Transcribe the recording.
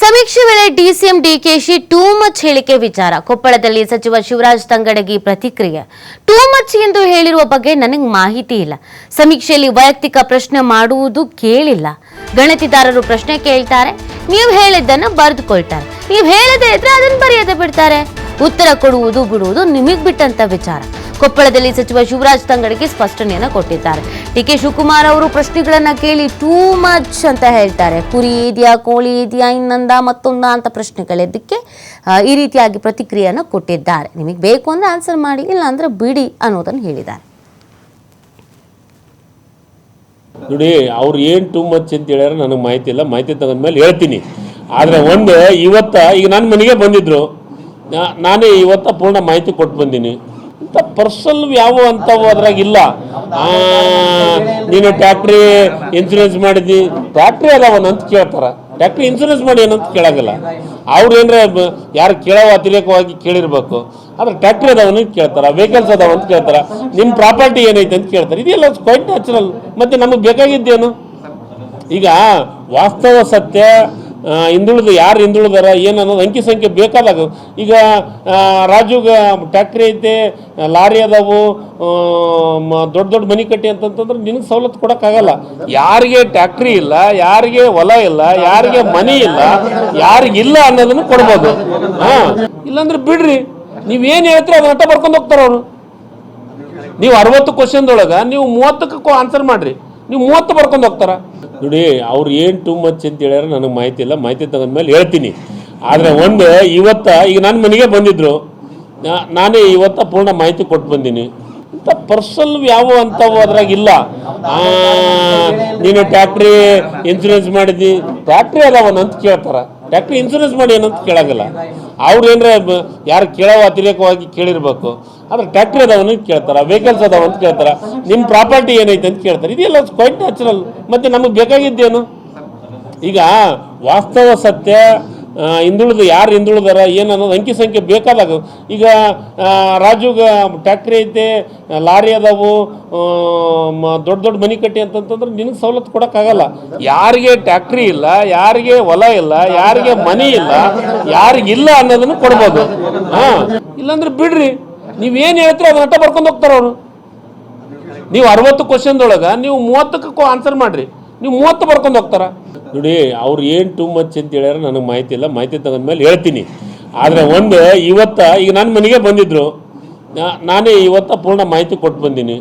ಸಮೀಕ್ಷೆ ವೇಳೆ DCM DKShi too much ಹೇಳಿಕೆ ವಿಚಾರ. ಕೊಪ್ಪಳದಲ್ಲಿ ಸಚಿವ ಶಿವರಾಜ್ ತಂಗಡಗಿ ಪ್ರತಿಕ್ರಿಯೆ. ಟೂ ಮಚ್ ಎಂದು ಹೇಳಿರುವ ಬಗ್ಗೆ ನನಗೆ ಮಾಹಿತಿ ಇಲ್ಲ. ಸಮೀಕ್ಷೆಯಲ್ಲಿ ವೈಯಕ್ತಿಕ ಪ್ರಶ್ನೆ ಮಾಡುವುದು ಕೇಳಿಲ್ಲ. ಗಣತಿದಾರರು ಪ್ರಶ್ನೆ ಕೇಳ್ತಾರೆ. ನೀವು ಹೇಳಿದ್ದನ್ನು ಬರೆದುಕೊಳ್ತಾರೆ. ನೀವು ಹೇಳದೇ ಇದ್ರೆ ಅದನ್ನು ಬರೆಯದೆ ಬಿಡ್ತಾರೆ. ಉತ್ತರ ಕೊಡುವುದು ಬಿಡುವುದು ನಿಮಗೆ ಬಿಟ್ಟಂತ ವಿಚಾರ. ಕೊಪ್ಪಳದಲ್ಲಿ ಸಚಿವ ಶಿವರಾಜ್ ತಂಗಡಿಗೆ ಸ್ಪಷ್ಟನೆಯನ್ನ ಕೊಟ್ಟಿದ್ದಾರೆ. ಡಿ ಕೆ ಶಿವಕುಮಾರ್ ಅವರು ಪ್ರಶ್ನೆಗಳನ್ನ ಕೇಳಿ ಟೂ ಮಚ್ ಅಂತ ಹೇಳ್ತಾರೆ. ಕುರಿ ಇದೆಯಾ ಕೋಳಿ ಇದೆಯಾ ಇನ್ನೊಂದ ಮತ್ತೊಂದ ಅಂತ ಪ್ರಶ್ನೆಗಳಿದ್ದಕ್ಕೆ ಈ ರೀತಿಯಾಗಿ ಪ್ರತಿಕ್ರಿಯೆಯನ್ನು ಕೊಟ್ಟಿದ್ದಾರೆ. ನಿಮಗೆ ಬೇಕು ಅಂದ್ರೆ ಆನ್ಸರ್ ಮಾಡಿ ಇಲ್ಲ ಅಂದ್ರೆ ಬಿಡಿ ಅನ್ನೋದನ್ನು ಹೇಳಿದ್ದಾರೆ. ನೋಡಿ, ಅವ್ರು ಏನು ಟೂ ಮಚ್ ಅಂತ ಹೇಳ್ಯಾರ ನನಗೆ ಮಾಹಿತಿ ಇಲ್ಲ. ಮಾಹಿತಿ ತಗೊಂಡ್ಮೇಲೆ ಹೇಳ್ತೀನಿ. ಆದರೆ ಒಂದು, ಇವತ್ತ, ಈಗ ನನ್ನ ಮನೆಗೆ ಬಂದಿದ್ರು. ನಾನೇ ಇವತ್ತ ಪೂರ್ಣ ಮಾಹಿತಿ ಕೊಟ್ಟು ಬಂದೀನಿ. ಇಂಥ ಪರ್ಸನಲ್ ಯಾವ ಅಂಥವು ಅದ್ರಾಗ ಇಲ್ಲ. ನೀನು ಟ್ಯಾಕ್ಟ್ರಿ ಇನ್ಸೂರೆನ್ಸ್ ಮಾಡಿದ್ದಿ. ಟ್ಯಾಕ್ಟ್ರಿ ಅದಾವನ್ ಅಂತ ಕೇಳ್ತಾರ. ಟ್ಯಾಕ್ಟ್ರಿ ಇನ್ಸೂರೆನ್ಸ್ ಮಾಡಿ ಏನಂತ ಕೇಳೋದಿಲ್ಲ. ಅವ್ರು ಏನರ ಯಾರು ಕೇಳೋ ಅತಿರೇಕವಾಗಿ ಕೇಳಿರ್ಬೇಕು. ಆದ್ರೆ ಟ್ಯಾಕ್ಟ್ರಿ ಅದಾವನ ಕೇಳ್ತಾರ ವೆಹಿಕಲ್ಸ್ ಅದಾವ ಅಂತ ಕೇಳ್ತಾರ. ನಿಮ್ಮ ಪ್ರಾಪರ್ಟಿ ಏನೈತೆ ಅಂತ ಕೇಳ್ತಾರೆ. ಇದೆಲ್ಲ ಕ್ವೈಟ್ ನ್ಯಾಚುರಲ್ ಮತ್ತೆ ನಮಗೆ ಬೇಕಾಗಿದ್ದೇನು? ಈಗ ವಾಸ್ತವ ಸತ್ಯ ಹಿಂದುಳಿದ ಯಾರು ಹಿಂದುಳಿದಾರ, ಏನು ಅನ್ನೋದು ಅಂಕಿ ಸಂಖ್ಯೆ ಬೇಕಾದಾಗ, ಈಗ ರಾಜು ರಾಜುಗ ಟ್ಯಾಕ್ಟ್ರಿ ಐತೆ, ಲಾರಿ ಅದಾವು ದೊಡ್ಡ ದೊಡ್ಡ ಮನಿ ಕಟ್ಟಿ ಅಂತಂತಂದ್ರೆ ನಿನಗೆ ಸವಲತ್ತು ಕೊಡೋಕ್ಕಾಗಲ್ಲ ಯಾರಿಗೆ ಟ್ಯಾಕ್ಟ್ರಿ ಇಲ್ಲ, ಯಾರಿಗೆ ಹೊಲ ಇಲ್ಲ, ಯಾರಿಗೆ ಮನಿ ಇಲ್ಲ ಯಾರಿಗಿಲ್ಲ ಅನ್ನೋದನ್ನು ಕೊಡ್ಬೋದು. ಹಾಂ, ಇಲ್ಲಾಂದ್ರೆ ಬಿಡ್ರಿ. ನೀವೇನು ಹೇಳ್ತೀರಿ ಅದನ್ನ ಬರ್ಕೊಂಡು ಹೋಗ್ತಾರ ಅವರು. ನೀವು ಅರವತ್ತು ಕ್ವಶನ್ದೊಳಗೆ ನೀವು ಮೂವತ್ತಕ್ಕೂ ಆನ್ಸರ್ ಮಾಡ್ರಿ. ನೀವು ಮೂವತ್ತು ಬರ್ಕೊಂಡು ಹೋಗ್ತಾರ. ನೋಡಿ, ಅವ್ರು ಏನು ಟೂ ಮಚ್ ಅಂತ ಹೇಳ್ಯಾರ, ನನಗೆ ಮಾಹಿತಿ ಇಲ್ಲ. ಮಾಹಿತಿ ತಗೊಂಡ್ಮೇಲೆ ಹೇಳ್ತೀನಿ. ಆದರೆ ಒಂದು, ಇವತ್ತ, ಈಗ ನನ್ನ ಮನೆಗೆ ಬಂದಿದ್ರು. ನಾನೇ ಇವತ್ತ ಪೂರ್ಣ ಮಾಹಿತಿ ಕೊಟ್ಟು ಬಂದೀನಿ. ಇಂಥ ಪರ್ಸನಲ್ ಯಾವ ಅಂಥವು ಅದ್ರಾಗ ಇಲ್ಲ. ನೀನು ಟ್ಯಾಕ್ಟ್ರಿ ಇನ್ಸೂರೆನ್ಸ್ ಮಾಡಿದ್ದಿ. ಟ್ಯಾಕ್ಟ್ರಿ ಅದಾವನ ಅಂತ ಕೇಳ್ತಾರ. ಟ್ಯಾಕ್ಟ್ರಿ ಇನ್ಸೂರೆನ್ಸ್ ಮಾಡಿ ಏನಂತ ಕೇಳೋದಿಲ್ಲ ಅವ್ರು ಏನರ ಯಾರು ಕೇಳೋ ಅತಿರೇಕವಾಗಿ ಕೇಳಿರ್ಬೇಕು. ಆದ್ರೆ ಟ್ಯಾಕ್ಟ್ರಿ ಅದಾವನ್ನ ಕೇಳ್ತಾರ ವೆಹಿಕಲ್ಸ್ ಅದಾವ ಅಂತ ಕೇಳ್ತಾರ ನಿಮ್ಮ ಪ್ರಾಪರ್ಟಿ ಏನೈತೆ ಅಂತ ಕೇಳ್ತಾರೆ. ಇದೆಲ್ಲ ಕ್ವೈಟ್ ನ್ಯಾಚುರಲ್ ಮತ್ತೆ ನಮಗೆ ಬೇಕಾಗಿದ್ದೇನು? ಈಗ ವಾಸ್ತವ ಸತ್ಯ ಹಿಂದುಳಿದ ಯಾರು ಹಿಂದುಳಿದಾರ, ಏನು ಅನ್ನೋದು ಅಂಕಿ ಸಂಖ್ಯೆ ಬೇಕಾದಾಗ, ಈಗ ರಾಜು ರಾಜುಗ ಟ್ಯಾಕ್ಟ್ರಿ ಐತೆ, ಲಾರಿ ಅದಾವು ದೊಡ್ಡ ದೊಡ್ಡ ಮನಿ ಕಟ್ಟಿ ಅಂತಂತಂದ್ರೆ ನಿನಗೆ ಸವಲತ್ತು ಕೊಡೋಕ್ಕಾಗಲ್ಲ ಯಾರಿಗೆ ಟ್ಯಾಕ್ಟ್ರಿ ಇಲ್ಲ, ಯಾರಿಗೆ ಹೊಲ ಇಲ್ಲ, ಯಾರಿಗೆ ಮನಿ ಇಲ್ಲ ಯಾರಿಗಿಲ್ಲ ಅನ್ನೋದನ್ನು ಕೊಡ್ಬೋದು. ಹಾಂ. ಇಲ್ಲಾಂದ್ರೆ ಬಿಡ್ರಿ ನೀವೇನು ಹೇಳ್ತೀರೋ ಅದನ್ನ ಬರ್ಕೊಂಡು ಹೋಗ್ತಾರ ಅವರು. ನೀವು ಅರವತ್ತು ಕ್ವಶನ್ದೊಳಗೆ ನೀವು ಮೂವತ್ತಕ್ಕೆ ಆನ್ಸರ್ ಮಾಡ್ರಿ. ನೀವು ಮೂವತ್ತು ಬರ್ಕೊಂಡು ಹೋಗ್ತಾರ. ನೋಡಿ, ಅವ್ರು ಏನು ಟೂ ಮಚ್ ಅಂತ ಹೇಳ್ಯಾರ ನನಗೆ ಮಾಹಿತಿ ಇಲ್ಲ. ಮಾಹಿತಿ ತಗೊಂಡ್ಮೇಲೆ ಹೇಳ್ತೀನಿ. ಆದರೆ ಒಂದು ಇವತ್ತು, ಈಗ ನನ್ನ ಮನೆಗೆ ಬಂದಿದ್ದರು ನಾನೇ ಇವತ್ತ ಪೂರ್ಣ ಮಾಹಿತಿ ಕೊಟ್ಟು ಬಂದೀನಿ.